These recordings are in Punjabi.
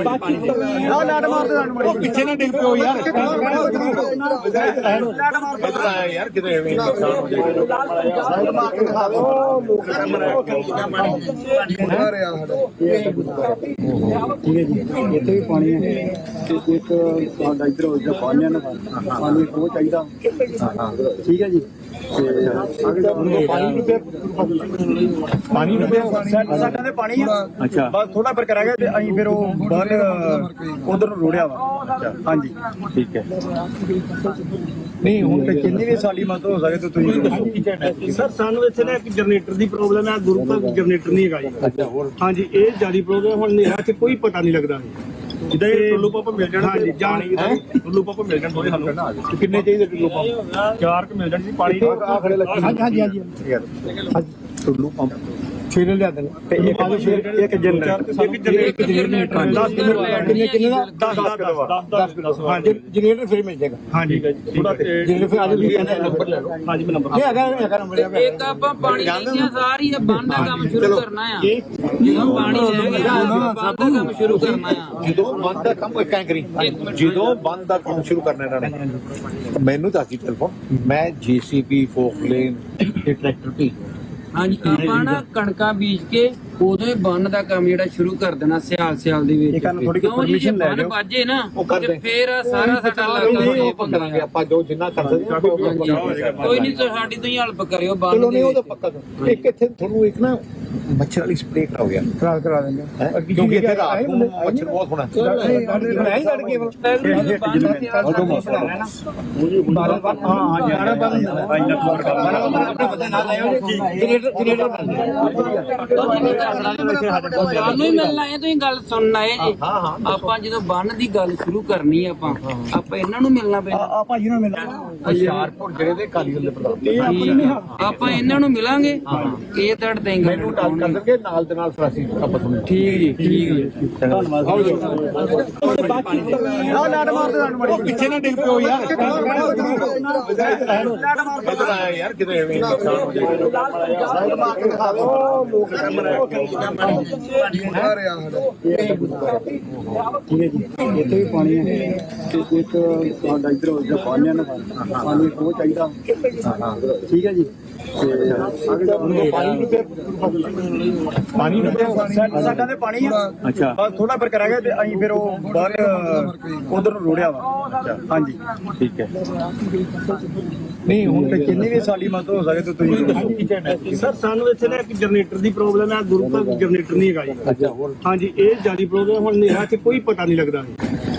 ਆ ਲੈਟ ਮਾਰਦੇ ਸਾਨੂੰ ਮੜੀ ਪਿੱਛੇ ਨਾ ਡਿੱਗ ਪਿਓ ਯਾਰ। ਇੱਧਰ ਆਇਆ ਯਾਰ ਕਿਤੇ ਐਵੇਂ ਨੁਕਸਾਨ ਹੋ ਜਾਏਗਾ ਠੀਕ ਹੈ ਜੀ ਇੱਥੇ ਵੀ ਪਾਣੀ ਹੈ ਤੇ ਇੱਕ ਸਾਡਾ ਇੱਧਰ ਹੋ ਗਿਆ ਪਾਣੀ ਨਾ ਪਾਣੀ ਉਹ ਚਾਹੀਦਾ ਠੀਕ ਹੈ ਜੀ। ਪਾਣੀ ਨੂੰ ਤੇ ਪਾਣੀ ਨੂੰ ਪਿਆ? ਸਾਡਾ ਤੇ ਪਾਣੀ ਆ। ਅੱਛਾ। ਬਸ ਥੋੜਾ ਫਿਰ ਕਰਾਂਗੇ ਤੇ ਅਸੀਂ ਫਿਰ ਉਹ ਬਾਹਰ ਉਧਰ ਨੂੰ ਰੋੜਿਆ ਵਾ। ਹਾਂਜੀ। ਠੀਕ ਹੈ। ਨਹੀਂ ਹੁਣ ਤੇ ਕਿੰਨੀ ਵੀ ਸਾਡੀ ਮਦਦ ਹੋ ਸਕੇ ਤੇ ਤੁਸੀਂ ਸਰ ਸਾਨੂੰ ਇੱਥੇ ਨਾ ਇੱਕ ਜਨਰੇਟਰ ਦੀ ਪ੍ਰੋਬਲਮ ਹੈ ਗੁਰੂ ਤੱਕ ਜਨਰੇਟਰ ਨਹੀਂ ਹੈਗਾ ਜੀ। ਅੱਛਾ ਹੋਰ? ਹਾਂਜੀ ਇਹ ਜ਼ਿਆਦਾ ਪ੍ਰੋਬਲਮ ਹੁਣ ਹੈ ਕਿ ਕੋਈ ਪਤਾ ਨਹੀਂ ਲੱਗਦਾ। ਜਿੱਦਾਂ ਇਹ ਟੁੱਲੂ ਪੰਪ ਮਿਲ ਜਾਣ ਹਾਂਜੀ ਜਾਣੀ ਟੁੱਲੂ ਪੰਪ ਮਿਲ ਜਾਣ ਥੋੜੇ ਸਾਨੂੰ ਤੇ ਕਿੰਨੇ ਚਾਹੀਦੇ ਟੁੱਲੂ ਪੰਪ? ਚਾਰ ਕੁ ਮਿਲ ਜਾਣ ਜੀ ਪਾਣੀ ਹਾਂਜੀ ਹਾਂਜੀ ਹਾਂਜੀ। ਟੁੱਲੂ ਪੰਪ। ਛੇਲੇ ਲਿਆ ਦੇਣ। ਤੇ ਇੱਕ ਇੱਕ ਜਨਰੇਟਰ ਇੱਕ ਜਨਰੇਟਰ 10 ਕਿਲੋ ਕਿੰਨੇ ਕਿੰਨੇ ਦਾ? 10 10 10 10 ਹਾਂਜੀ। ਜਨਰੇਟਰ ਫਿਰ ਮਿਲ ਜਾਏਗਾ। ਹਾਂਜੀ। ਥੋੜਾ ਜਨਰੇਟਰ ਫਿਰ ਅੱਜ ਵੀ ਕਹਿੰਦਾ ਨੰਬਰ ਲੈ ਲਓ। ਹਾਂਜੀ ਮੈਂ ਨੰਬਰ ਨਹੀਂ ਹੈਗਾ ਹੈਗਾ ਨੰਬਰ ਹੈਗਾ ਇੱਕ ਆਪਾਂ ਪਾਣੀ ਦੀਆਂ ਸਾਰੀ ਬੰਦ ਦਾ ਕੰਮ ਸ਼ੁਰੂ ਕਰਨਾ ਆ। ਜਦੋਂ ਪਾਣੀ ਗਿਆ ਬੰਦ ਦਾ ਕੰਮ ਸ਼ੁਰੂ ਕਰਨਾ ਆ। ਜਦੋਂ ਬੰਦ ਦਾ ਕੰਮ ਇੱਕ ਕਰੀ ਜਦੋਂ ਬੰਦ ਦਾ ਕੰਮ ਸ਼ੁਰੂ ਕਰਨਾ ਇਹਨਾਂ ਨੇ ਮੈਨੂੰ ਦੱਸ ਦੀ ਟੈਲੀਫੋਨ ਮੈਂ ਜੀਸੀਬੀ ਫੋਕਲੇਨ ਤੇ ਟਰੈਕਟਰ ਭੇਜ ਹਾਂਜੀ ਆਪਾਂ ਨਾ ਕਣਕਾਂ ਬੀਜ ਕੇ ਉਦੋਂ ਹੀ ਬੰਨ ਦਾ ਕੰਮ ਜਿਹੜਾ ਸ਼ੁਰੂ ਕਰ ਦੇਣਾ ਸਿਆਲ ਸਿਆਲ ਦੇ ਵਿੱਚ ਇਹ ਕਰਨ ਥੋੜੀ ਕਿਉਂ ਜੀ ਜੇ permission ਲੈ ਬੰਨ। ਬਾਜੇ ਨਾ ਉਹ ਕਰ ਤੇ ਦੇ। ਫੇਰ ਸਾਰਾ ਸਾਡਾ ਇਲਾਕਾ ਉਹ ਸੇਫ ਆਪਾਂ ਹੁੰਦਾ ਕਰਾਂਗੇ ਆਪਾਂ ਜੋ ਜਿੰਨਾ ਕਰ ਸਕਦੇ ਹਾਂ ਕੋਈ ਨਹੀਂ ਸਾਡੀ ਤੋਂ ਹੀ ਹੈਲਪ ਕਰਿਓ ਬੰਨ ਚਲੋ ਨਹੀਂ ਉਹ ਤਾਂ। ਪੱਕਾ ਕਰੋ। ਇੱਕ ਇੱਥੇ ਤੁਹਾਨੂੰ ਇੱਕ ਨਾ ਮੱਛਰ ਵਾਲੀ ਸਪਰੇਅ ਕਰਾਓ ਯਾਰ। ਕਰਾ ਕਰਾ ਦਿੰਦੇ ਹੈਂ? ਕਿਉਂਕਿ ਇੱਥੇ ਰਾਤ ਨੂੰ ਮੱਛਰ ਬਹੁਤ ਹੋਣਾ। ਨਹੀਂ ਲੜ ਕੇ ਕਰਨਾ ਮੌਸਮ ਹਾਂ ਹਾਂ ਜਾਣਾ ਬੰਦ ਆਪਣੇ ਬੰਦੇ ਨਾਲ ਆਇਓ ਜਨਰੇਟਰ ਜਨਰੇਟਰ ਸਾਨੂੰ ਹੀ ਮਿਲਣਾ ਹੈ ਤੁਸੀਂ ਗੱਲ ਸੁਣਨ ਆਏ ਜੀ। ਹਾਂ ਹਾਂ ਆਪਾਂ ਜਦੋਂ ਬੰਨ ਦੀ ਗੱਲ ਸ਼ੁਰੂ ਕਰਨੀ ਆ ਆਪਾਂ ਆਪਾਂ ਇਹਨਾਂ ਨੂੰ ਮਿਲਣਾ ਪੈਣਾ। ਆ ਭਾਜੀ ਨੂੰ ਮਿਲਣਾ। ਹੁਸ਼ਿਆਰਪੁਰ ਜਿਹੜੇ ਦੇ ਕਾਲੀ ਦੇ ਪ੍ਰਧਾਨ। ਆਪਾਂ ਇਹਨਾਂ ਨੂੰ ਮਿਲਾਂਗੇ। ਇਹ ਤੜ ਦੇਂਗੇ ਮੈਨੂੰ ਟੱਚ ਕਰ ਦੇਣਗੇ ਨਾਲ ਦੇ ਨਾਲ ਫਿਰ ਅਸੀਂ ਆਪਾਂ ਤੁਹਾਨੂੰ ਠੀਕ ਜੀ ਠੀਕ ਜੀ। ਧੰਨਵਾਦ। ਆ ਲੈਟ ਮਾਰਦੇ ਸਾਨੂੰ ਮੜੀ ਪਿੱਛੇ ਨਾ ਡਿੱਗ ਪਿਓ ਯਾਰ। ਇੱਧਰ ਆਇਆ ਯਾਰ ਕਿਤੇ ਐਵੇਂ ਨੁਕਸਾਨ ਹੋ ਜਾਏਗਾ। ਠੀਕ ਹੈ ਜੀ। ਇੱਥੇ ਵੀ ਪਾਣੀ ਹੈ ਤੇ ਇੱਕ ਸਾਡਾ ਇੱਧਰ ਹੋ ਗਿਆ ਪਾਣੀ ਨਾ ਪਾਣੀ ਉਹ ਚਾਹੀਦਾ ਠੀਕ ਹੈ ਜੀ ਪਾਣੀ ਨੂੰ ਤੇ ਪਾਣੀ ਨੂੰ ਪਿਆ ਸਾਡਾ ਤੇ ਪਾਣੀ ਆ। ਅੱਛਾ। ਬਸ ਥੋੜਾ ਫਿਰ ਕਰਾਂਗੇ ਤੇ ਅਸੀਂ ਫਿਰ ਉਹ ਬਾਹਰ ਉਧਰ ਨੂੰ ਰੋੜਿਆ ਵਾ। ਹਾਂਜੀ। ਠੀਕ ਹੈ। ਨਹੀਂ ਹੁਣ ਤੇ ਕਿੰਨੀ ਵੀ ਸਾਡੀ ਮਦਦ ਹੋ ਸਕੇ ਤੇ ਤੁਸੀਂ ਸਰ ਸਾਨੂੰ ਇੱਥੇ ਨਾ ਇੱਕ ਜਨਰੇਟਰ ਦੀ ਪ੍ਰੋਬਲਮ ਹੈ ਗੁਰੂ ਤੱਕ ਜਨਰੇਟਰ ਨਹੀਂ ਹੈਗਾ ਜੀ। ਹਾਂਜੀ ਇਹ ਜ਼ਿਆਦਾ ਪ੍ਰੋਬਲਮ ਹੁਣ ਹੈ ਕਿ ਕੋਈ ਪਤਾ ਨਹੀਂ ਲੱਗਦਾ।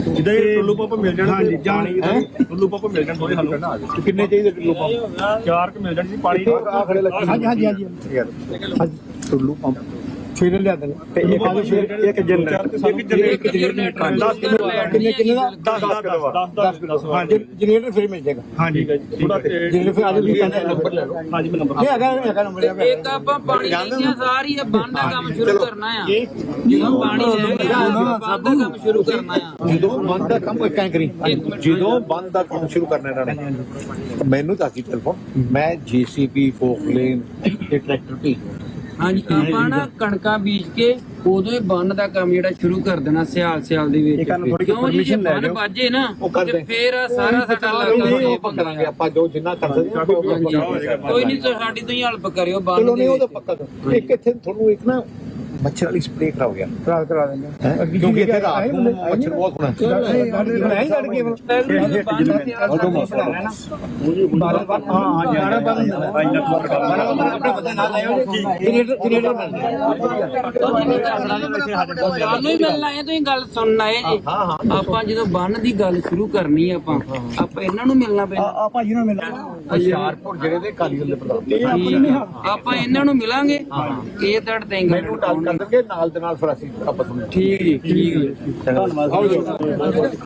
ਜਿੱਦਾਂ ਇਹ ਟੁੱਲੂ ਪੰਪ ਮਿਲ ਜਾਣ ਹਾਂਜੀ ਜਾਣੀ ਟੁੱਲੂ ਪੰਪ ਮਿਲ ਜਾਣ ਥੋੜੇ ਤੇ ਕਿੰਨੇ ਚਾਹੀਦੇ ਟੁੱਲੂ ਪੰਪ? ਚਾਰ ਕੁ ਮਿਲ ਜਾਣ ਜੀ ਪਾਣੀ ਹਾਂਜੀ ਹਾਂਜੀ ਹਾਂਜੀ। ਟੁੱਲੂ ਪੰਪ। ਛੇਲੇ ਲਿਆ ਦੇਣ। ਤੇ ਇੱਕ ਇੱਕ ਜਨਰੇਟਰ। ਇੱਕ ਜਨਰੇਟਰ 10 ਕਿਲੋ ਕਿੰਨੇ? ਕਿੰਨੇ? ਦਾ? 10 10 10 10 ਹਾਂਜੀ। ਜਨਰੇਟਰ ਫਿਰ ਮਿਲ ਜਾਏਗਾ। ਹਾਂਜੀ। ਥੋੜਾ ਜਨਰੇਟਰ ਫਿਰ ਅੱਜ ਵੀ ਕਹਿੰਦਾ ਨੰਬਰ ਲੈ ਲਓ। ਹਾਂਜੀ ਮੈਂ ਨੰਬਰ ਨਹੀਂ ਹੈਗਾ ਹੈਗਾ ਨੰਬਰ ਹੈਗਾ। ਇੱਕ ਆਪਾਂ ਪਾਣੀ ਦੀਆਂ ਸਾਰੀ ਆ ਬੰਦ ਦਾ ਕੰਮ ਸ਼ੁਰੂ ਕਰਨਾ ਆ। ਜਦੋਂ ਪਾਣੀ ਰਹਿ ਗਿਆ ਬੰਦ ਦਾ ਕੰਮ ਸ਼ੁਰੂ ਕਰਨਾ ਆ। ਜਦੋਂ ਬੰਦ ਦਾ ਕੰਮ ਇੱਕ ਐਂ ਕਰੀ। ਜਦੋਂ ਬੰਦ ਦਾ ਕੰਮ ਸ਼ੁਰੂ ਕਰਨਾ ਇਹਨਾਂ ਨੇ ਮੈਨੂੰ ਦੱਸ ਟੈਲੀਫੋਨ ਮੈਂ ਜੀਸੀਬੀ ਫੋਕਲੇਨ ਤੇ ਟਰੈਕਟਰ ਭੇਜ ਹਾਂਜੀ ਆਪਾਂ ਨਾ ਕਣਕਾਂ ਬੀਜ ਕੇ ਉਦੋਂ ਹੀ ਬੰਨ ਦਾ ਕੰਮ ਜਿਹੜਾ ਸ਼ੁਰੂ ਕਰ ਦੇਣਾ ਸਿਆਲ ਸਿਆਲ ਦੇ ਇਹ ਵਿੱਚ ਥੋੜੀ ਕਿਉਂ ਜੀ ਜੇ permission ਲੈ ਬੰਨ ਲਿਓ। ਬਾਜੇ ਨਾ ਉਹ ਕਰ ਤੇ ਦੇ। ਫੇਰ ਸਾਰਾ ਸਾਡਾ ਇਲਾਕਾ ਉਹ ਸੇਫ ਆਪਾਂ ਹੁੰਦਾ ਕਰਾਂਗੇ ਆਪਾਂ ਜੋ ਜਿੰਨਾ ਕਰ ਸਕਦੇ ਹਾਂ ਕੋਈ ਨਹੀਂ ਸਾਡੀ ਤੋਂ ਹੀ ਹੈਲਪ ਕਰਿਓ ਚਲੋ ਬੰਨ ਨਹੀਂ ਦੇ ਉਹ ਤਾਂ ਵਿੱਚ। ਪੱਕਾ ਕਰੋ। ਇੱਕ ਇੱਥੇ ਤੁਹਾਨੂੰ ਇੱਕ ਨਾ ਮੱਛਰ ਵਾਲੀ ਸਪਰੇਅ ਕਰਾਓ ਯਾਰ। ਕਰਾ ਕਰਾ ਦਿੰਦੇ? ਕਿਉਂਕਿ ਇੱਥੇ ਰਾਤ ਨੂੰ ਮੱਛਰ ਬਹੁਤ ਹੋਣਾ। ਨਹੀਂ ਲੜ ਕੇ ਹਾਂ ਜਾਣਾ ਬੰਦ ਆਪਣੇ ਬੰਦੇ ਨਾਲ ਆਇਓ ਜਨਰੇਟਰ ਜਨਰੇਟਰ ਸਾਨੂੰ ਹੀ ਮਿਲਣਾ ਹੈ ਤੁਸੀਂ ਗੱਲ ਸੁਣਨ ਆਏ ਜੀ। ਹਾਂ ਹਾਂ। ਆਪਾਂ ਜਦੋਂ ਬੰਨ ਦੀ ਗੱਲ ਸ਼ੁਰੂ ਕਰਨੀ ਆਪਾਂ ਆਪਾਂ ਇਹਨਾਂ ਨੂੰ ਮਿਲਣਾ ਪੈਣਾ। ਆ ਭਾਜੀ ਨੂੰ ਮਿਲਣਾ। ਹੁਸ਼ਿਆਰਪੁਰ ਜਿਹੜੇ ਦੇ ਕਾਲੀ ਦੇ ਪ੍ਰਧਾਨ। ਆਪਾਂ ਇਹਨਾਂ ਨੂੰ ਮਿਲਾਂਗੇ। ਇਹ ਤੜ ਦੇਂਗੇ ਕਰ ਦੇਣਗੇ ਨਾਲ ਦੇ ਨਾਲ ਫਿਰ ਅਸੀਂ ਆਪਾਂ ਤੁਹਾਨੂੰ ਠੀਕ ਜੀ ਠੀਕ ਜੀ। ਧੰਨਵਾਦ।